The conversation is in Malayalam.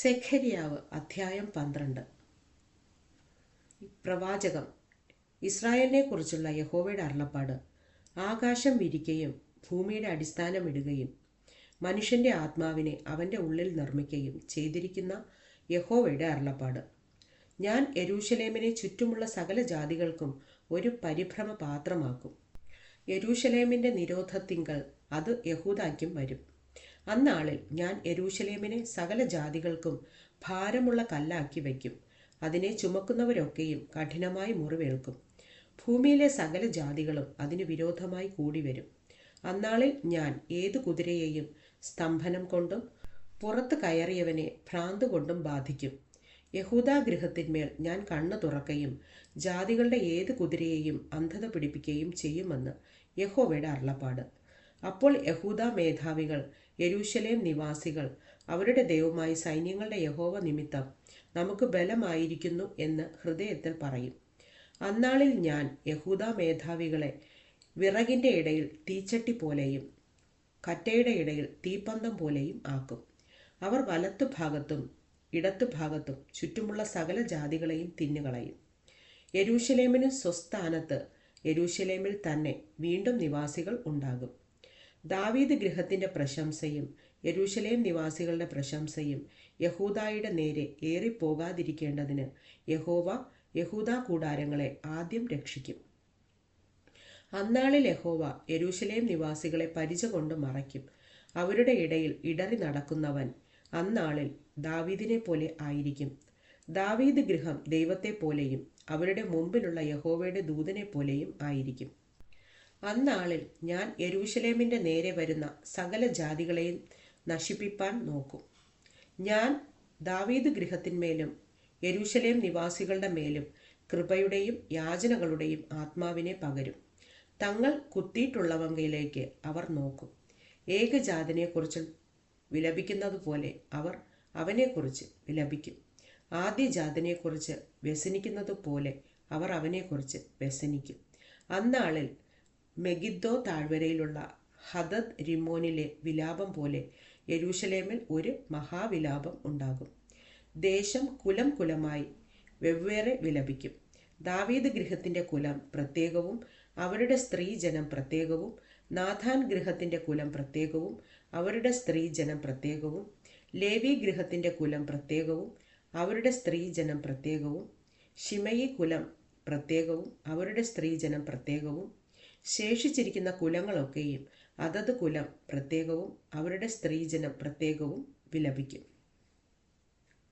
സെഖരിയാവ് അധ്യായം പന്ത്രണ്ട്. പ്രവാചകം ഇസ്രായേലിനെ കുറിച്ചുള്ള യഹോവയുടെ അരുളപ്പാട്. ആകാശം വിരിക്കുകയും ഭൂമിയുടെ അടിസ്ഥാനമിടുകയും മനുഷ്യന്റെ ആത്മാവിനെ അവന്റെ ഉള്ളിൽ നിർമ്മിക്കുകയും ചെയ്തിരിക്കുന്ന യഹോവയുടെ അരുളപ്പാട്. ഞാൻ യരൂഷലേമിനെ ചുറ്റുമുള്ള സകല ജാതികൾക്കും ഒരു പരിഭ്രമ പാത്രമാക്കും യരൂഷലേമിന്റെ അത് യഹൂദായ്ക്കും വരും. അന്നാളിൽ ഞാൻ എരൂശലേമിനെ സകല ജാതികൾക്കും ഭാരമുള്ള കല്ലാക്കി വയ്ക്കും. അതിനെ ചുമക്കുന്നവരൊക്കെയും കഠിനമായി മുറിവേൽക്കും. ഭൂമിയിലെ സകല ജാതികളും അതിന് വിരോധമായി കൂടി വരും അന്നാളിൽ ഞാൻ ഏതു കുതിരയെയും സ്തംഭനം കൊണ്ടും പുറത്ത് കയറിയവനെ ഭ്രാന്ത് കൊണ്ടും ബാധിക്കും. യഹൂദാഗൃഹത്തിന്മേൽ ഞാൻ കണ്ണു തുറക്കുകയും ജാതികളുടെ ഏത് കുതിരയെയും അന്ധത പിടിപ്പിക്കുകയും ചെയ്യുമെന്ന് യഹോവയുടെ അരുളപ്പാട്. അപ്പോൾ യഹൂദ മേധാവികൾ യരൂശലേം നിവാസികൾ അവരുടെ ദൈവമായി സൈന്യങ്ങളുടെ യഹോവ നിമിത്തം നമുക്ക് ബലമായിരിക്കുന്നു എന്ന് ഹൃദയത്തിൽ പറയും. അന്നാളിൽ ഞാൻ യഹൂദ മേധാവികളെ വിറകിന്റെ ഇടയിൽ തീച്ചട്ടി പോലെയും കറ്റയുടെ ഇടയിൽ തീപ്പന്തം പോലെയും ആക്കും. അവർ വലത്തു ഭാഗത്തും ഇടത്തു ഭാഗത്തും ചുറ്റുമുള്ള സകല ജാതികളെയും തിന്നുകളയും. യരൂശലേമിന് സ്വസ്ഥാനത്ത് യരൂശലേമിൽ തന്നെ വീണ്ടും നിവാസികൾ ഉണ്ടാകും. ദാവീദ് ഗൃഹത്തിന്റെ പ്രശംസയും യരൂഷലേം നിവാസികളുടെ പ്രശംസയും യഹൂദായുടെ നേരെ ഏറിപ്പോകാതിരിക്കേണ്ടതിന് യഹോവ യഹൂദ കൂടാരങ്ങളെ ആദ്യം രക്ഷിക്കും. അന്നാളിൽ യഹോവ യരൂഷലേം നിവാസികളെ പരിച കൊണ്ട് മറയ്ക്കും. അവരുടെ ഇടയിൽ ഇടറി നടക്കുന്നവൻ അന്നാളിൽ ദാവീദിനെ പോലെ ആയിരിക്കും. ദാവീദ് ഗൃഹം ദൈവത്തെ പോലെയും അവരുടെ മുമ്പിലുള്ള യഹോവയുടെ ദൂതനെ പോലെയും ആയിരിക്കും. അന്നാളിൽ ഞാൻ യെരൂശലേമിന്റെ നേരെ വരുന്ന സകല ജാതികളെയും നശിപ്പിപ്പാൻ നോക്കും. ഞാൻ ദാവീദ് ഗൃഹത്തിന്മേലും യെരൂശലേം നിവാസികളുടെ മേലും കൃപയുടെയും യാചനകളുടെയും ആത്മാവിനെ പകരും. തങ്ങൾ കുത്തിയിട്ടുള്ളവങ്കയിലേക്ക് അവർ നോക്കും. ഏകജാതനെക്കുറിച്ച് വിലപിക്കുന്നത് പോലെ അവർ അവനെക്കുറിച്ച് വിലപിക്കും. ആദ്യജാതനെക്കുറിച്ച് വ്യസനിക്കുന്നത് പോലെ അവർ അവനെക്കുറിച്ച് വ്യസനിക്കും. അന്നാളിൽ മെഗിദ്ദോ താഴ്വരയിലുള്ള ഹദദ് റിമോനിലെ വിലാപം പോലെ യെരൂശലേമിൽ ഒരു മഹാവിലാപം ഉണ്ടാകും. ദേശം കുലം കുലമായി വെവ്വേറെ വിലപിക്കും. ദാവീദ് ഗൃഹത്തിന്റെ കുലം പ്രത്യേകവും അവരുടെ സ്ത്രീജനം പ്രത്യേകവും നാഥാൻ ഗൃഹത്തിന്റെ കുലം പ്രത്യേകവും അവരുടെ സ്ത്രീജനം പ്രത്യേകവും ലേവി ഗൃഹത്തിന്റെ കുലം പ്രത്യേകവും അവരുടെ സ്ത്രീജനം പ്രത്യേകവും ഷിമയി കുലം പ്രത്യേകവും അവരുടെ സ്ത്രീജനം പ്രത്യേകവും ശേഷിച്ചിരിക്കുന്ന കുലങ്ങളൊക്കെയും അതത് കുലം പ്രത്യേകവും അവരുടെ സ്ത്രീജനം പ്രത്യേകവും വിലപിക്കും.